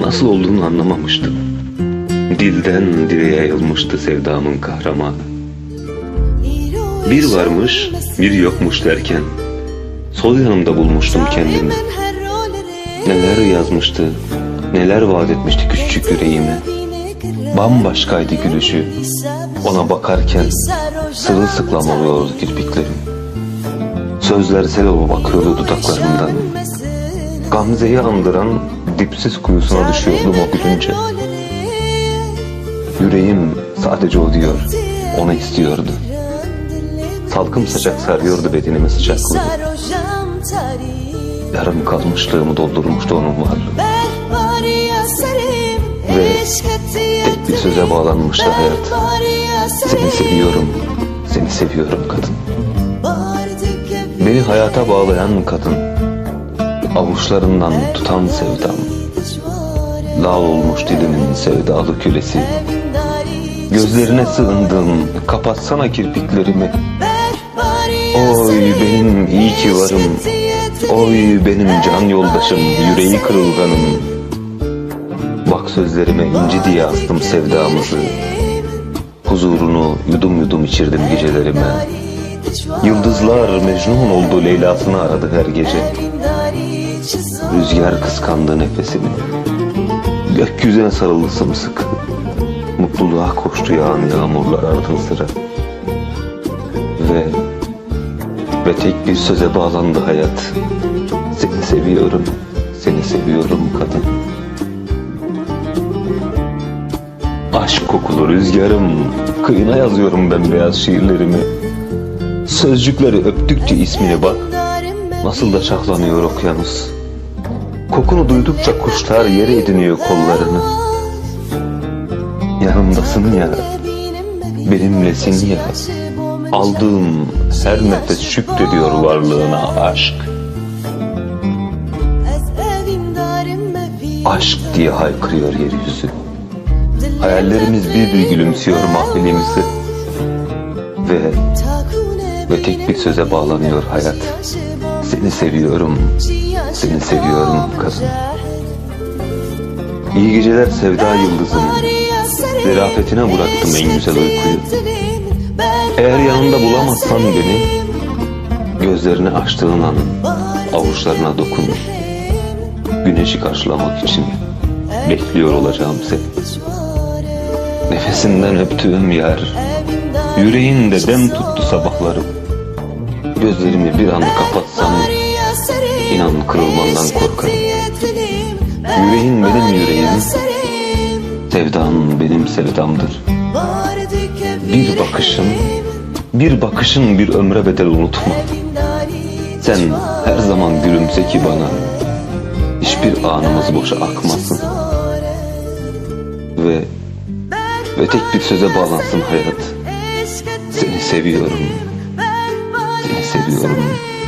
nasıl olduğunu anlamamıştım. Dilden dile yayılmıştı sevdamın kahramanı. Bir varmış, bir yokmuş derken sol yanımda bulmuştum kendimi. Neler yazmıştı, neler vaat etmişti küçücük yüreğime. Bambaşkaydı gülüşü. Ona bakarken sırılsıklam oluyordu kirpiklerim. Sözler sel olup bakıyordu dudaklarımdan. Gamze'yi andıran dipsiz kuyusuna düşüyordum o gülünce. Yüreğim sadece o diyor, onu istiyordu. Salkım sıcak sarıyordu bedenimi sıcaklığı. Yarım kalmışlığımı doldurmuştu onun varlığı. Ve tek bir söze bağlanmıştı hayat. Seni seviyorum, seni seviyorum kadın. Beni hayata bağlayan kadın. Avuçlarından tutan sevdam. Lal olmuş dilimin sevdalı kölesi. Gözlerine sığındım, kapatsana kirpiklerimi. Oy benim iyi ki varım. Oy benim can yoldaşım, yüreği kırılganım. Bak sözlerime inci diye astım sevdamızı. Huzurunu yudum yudum içirdim gecelerime. Yıldızlar Mecnun oldu Leyla'sını aradı her gece. Rüzgar kıskandı nefesimi. Gökyüzüne sarıldı sımsıkı. Mutluluğa koştu yağan yağmurlar ardın sıra. Ve ve tek bir söze bağlandı hayat. Seni seviyorum, seni seviyorum kadın. Aşk kokulu rüzgarım, kıyına yazıyorum ben beyaz şiirlerimi. Sözcükleri öptükçe ismini bak, nasıl da şahlanıyor okyanus. Kokunu duydukça kuşlar yere ediniyor kollarını. Yanımdasın ya, benimlesin ya. Aldığım her nefes şükrediyor varlığına aşk. Aşk diye haykırıyor yeryüzü. Hayallerimiz bir bir gülümsüyor mahfilimizi. Ve ve tek bir söze bağlanıyor hayat. Seni seviyorum, seni seviyorum kadın. İyi geceler sevda yıldızım. Zerafetine bıraktım en güzel uykuyu. Eğer yanında bulamazsan beni, gözlerini açtığın an avuçlarına dokun. Güneşi karşılamak için bekliyor olacağım seni. Nefesinden öptüğüm yer, yüreğinde dem tuttu sabahlarım. Gözlerimi bir an kapatsam, inan kırılmandan korkarım. Yüreğin benim yüreğim, sevdan benim sevdamdır. Bir bakışın, bir bakışın bir ömre bedel unutma. Sen her zaman gülümse ki bana, hiçbir anımız boşa akmasın. Ve ve tek bir söze bağlansın hayat. Seni seviyorum, seni seviyorum.